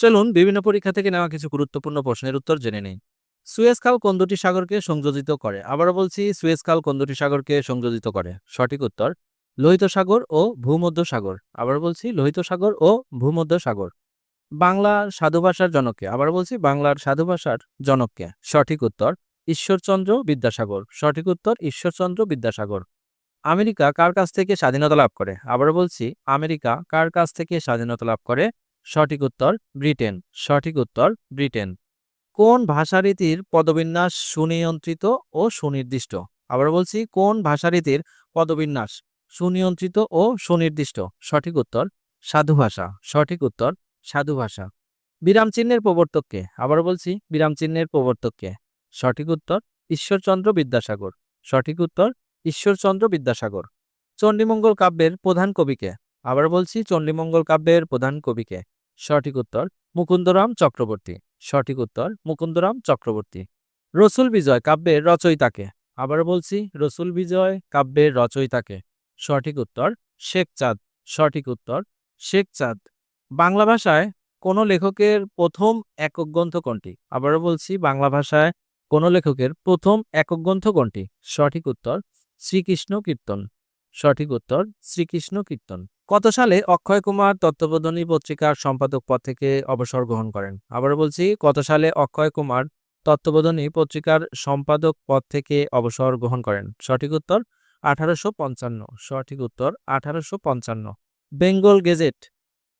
চলুন বিভিন্ন পরীক্ষা থেকে নেওয়া কিছু গুরুত্বপূর্ণ প্রশ্নের উত্তর জেনে নেই। সুয়েজ খাল কোন দুটি সাগরকে সংযোজিত করে? আবারও বলছি, সুয়েজ খাল কোন দুটি সাগরকে সংযোজিত করে? সঠিক উত্তর, লোহিত সাগর ও ভূমধ্য সাগর। আবার বলছি, লোহিত সাগর ও ভূমধ্য সাগর। বাংলার সাধু ভাষার জনককে। আবার বলছি, বাংলার সাধু ভাষার জনককে। সঠিক উত্তর, ঈশ্বরচন্দ্র বিদ্যাসাগর। সঠিক উত্তর, ঈশ্বরচন্দ্র বিদ্যাসাগর। আমেরিকা কার কাছ থেকে স্বাধীনতা লাভ করে? আবার বলছি, আমেরিকা কার কাছ থেকে স্বাধীনতা লাভ করে? সঠিক উত্তর ব্রিটেন, সঠিক উত্তর ব্রিটেন। কোন ভাষারীতির পদবিন্যাস সুনিয়ন্ত্রিত ও সুনির্দিষ্ট? আবার বলছি, কোন ভাষারীতির পদবিন্যাস সুনিয়ন্ত্রিত ও সুনির্দিষ্ট? সঠিক উত্তর সাধু ভাষা, সঠিক উত্তর সাধু ভাষা। বিরাম চিহ্নের প্রবর্তককে? আবার বলছি, বিরাম চিহ্নের প্রবর্তককে। সঠিক উত্তর ঈশ্বরচন্দ্র বিদ্যাসাগর। সঠিক উত্তর ঈশ্বরচন্দ্র বিদ্যাসাগর। চণ্ডীমঙ্গল কাব্যের প্রধান কবিকে আবার বলছি, চণ্ডীমঙ্গল কাব্যের প্রধান কবিকে সঠিক উত্তর মুকুন্দরাম চক্রবর্তী। সঠিক উত্তর মুকুন্দরাম চক্রবর্তী। রসুল বিজয় কাব্যের রচয়িতাকে। আবার বলছি, রসুল বিজয় কাব্যের রচয়িতাকে। সঠিক উত্তর শেখ চাঁদ সঠিক উত্তর শেখ চাঁদ বাংলা ভাষায় কোন লেখকের প্রথম একক গ্রন্থ কোনটি? আবারও বলছি, বাংলা ভাষায় কোন লেখকের প্রথম একক গ্রন্থ কোনটি? সঠিক উত্তর শ্রীকৃষ্ণ কীর্তন। সঠিক উত্তর শ্রীকৃষ্ণ কীর্তন। কত সালে অক্ষয় কুমার তত্ত্ববোধনী পত্রিকার সম্পাদক পদ থেকে অবসর গ্রহণ করেন? আবার বলছি, কত সালে অক্ষয় কুমার তত্ত্ববোধনী পত্রিকার সম্পাদক পদ থেকে অবসর গ্রহণ করেন? সঠিক উত্তর, আঠারোশো পঞ্চান্ন। সঠিক উত্তর, আঠারোশো পঞ্চান্ন। বেঙ্গল গেজেট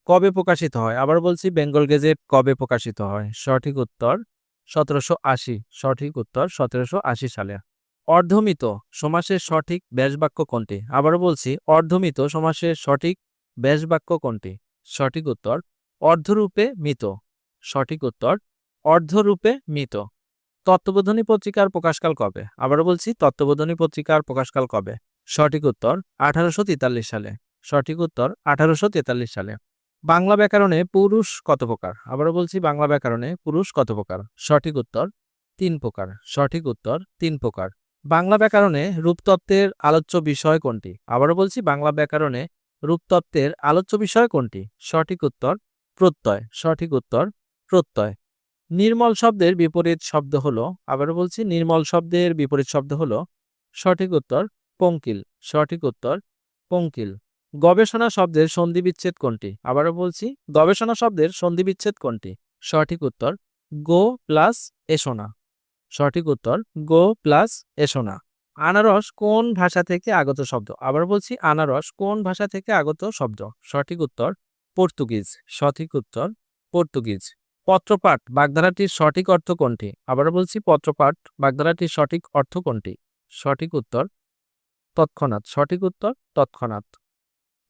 কবে প্রকাশিত হয়? আবার বলছি, বেঙ্গল গেজেট কবে প্রকাশিত হয়? সঠিক উত্তর, সতেরোশো আশি। সঠিক উত্তর, সতেরোশো আশি সালে। অর্ধমিত সমাসের সঠিক ব্যাসবাক্য কোনটি? আবারও বলছি, অর্ধমিত সমাসের সঠিক ব্যাসবাক্য কোনটি? সঠিক উত্তর, অর্ধরূপে মিত। সঠিক উত্তর, অর্ধরূপে মিত। তত্ত্ববোধনী পত্রিকার প্রকাশকাল কবে? আবারও বলছি, তত্ত্ববোধনী পত্রিকার প্রকাশকাল কবে? সঠিক উত্তর, আঠারোশো তেতাল্লিশ সালে। সঠিক উত্তর, আঠারোশো তেতাল্লিশ সালে। বাংলা ব্যাকরণে পুরুষ কত প্রকার? আবারও বলছি, বাংলা ব্যাকরণে পুরুষ কত প্রকার? সঠিক উত্তর, তিন প্রকার। সঠিক উত্তর, তিন প্রকার। বাংলা ব্যাকরণে রূপতত্ত্বের আলোচ্য বিষয় কোনটি? আবারও বলছি, বাংলা ব্যাকরণে রূপতত্ত্বের আলোচ্য বিষয় কোনটি? সঠিক উত্তর, প্রত্যয়। সঠিক উত্তর, প্রত্যয়। নির্মল শব্দের বিপরীত শব্দ হলো, আবারও বলছি, নির্মল শব্দের বিপরীত শব্দ হলো, সঠিক উত্তর, পঙ্কিল। সঠিক উত্তর, পঙ্কিল। গবেষণা শব্দের সন্ধিবিচ্ছেদ কোনটি? আবারও বলছি, গবেষণা শব্দের সন্ধিবিচ্ছেদ কোনটি? সঠিক উত্তর, গো প্লাস এসোনা। সঠিক উত্তর, গো প্লাস এসোনা। আনারস কোন ভাষা থেকে আগত শব্দ? আবার বলছি, আনারস কোন ভাষা থেকে আগত শব্দ? সঠিক উত্তর, পর্তুগিজ। সঠিক উত্তর, পর্তুগিজ। পত্রপাঠ, বাগধারাটির সঠিক অর্থ কোনটি? আবার বলছি, পত্রপাঠ, বাগধারাটির সঠিক অর্থ কোনটি? সঠিক উত্তর, তৎক্ষণাৎ। সঠিক উত্তর, তৎক্ষণাৎ।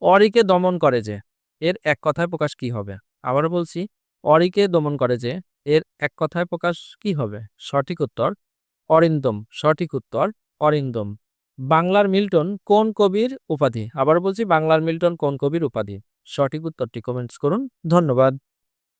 অরিকে দমন করে যে, এর এক কথায় প্রকাশ কি হবে? আবার বলছি, অরিকে দমন করে যে এর এক কথায় প্রকাশ কি হবে? সঠিক উত্তর, অরিন্দম। সঠিক উত্তর, অরিন্দম। বাংলার মিল্টন কোন কবির উপাধি? আবার বলছি, বাংলার মিল্টন কোন কবির উপাধি? সঠিক উত্তরটি কমেন্টস করুন। ধন্যবাদ।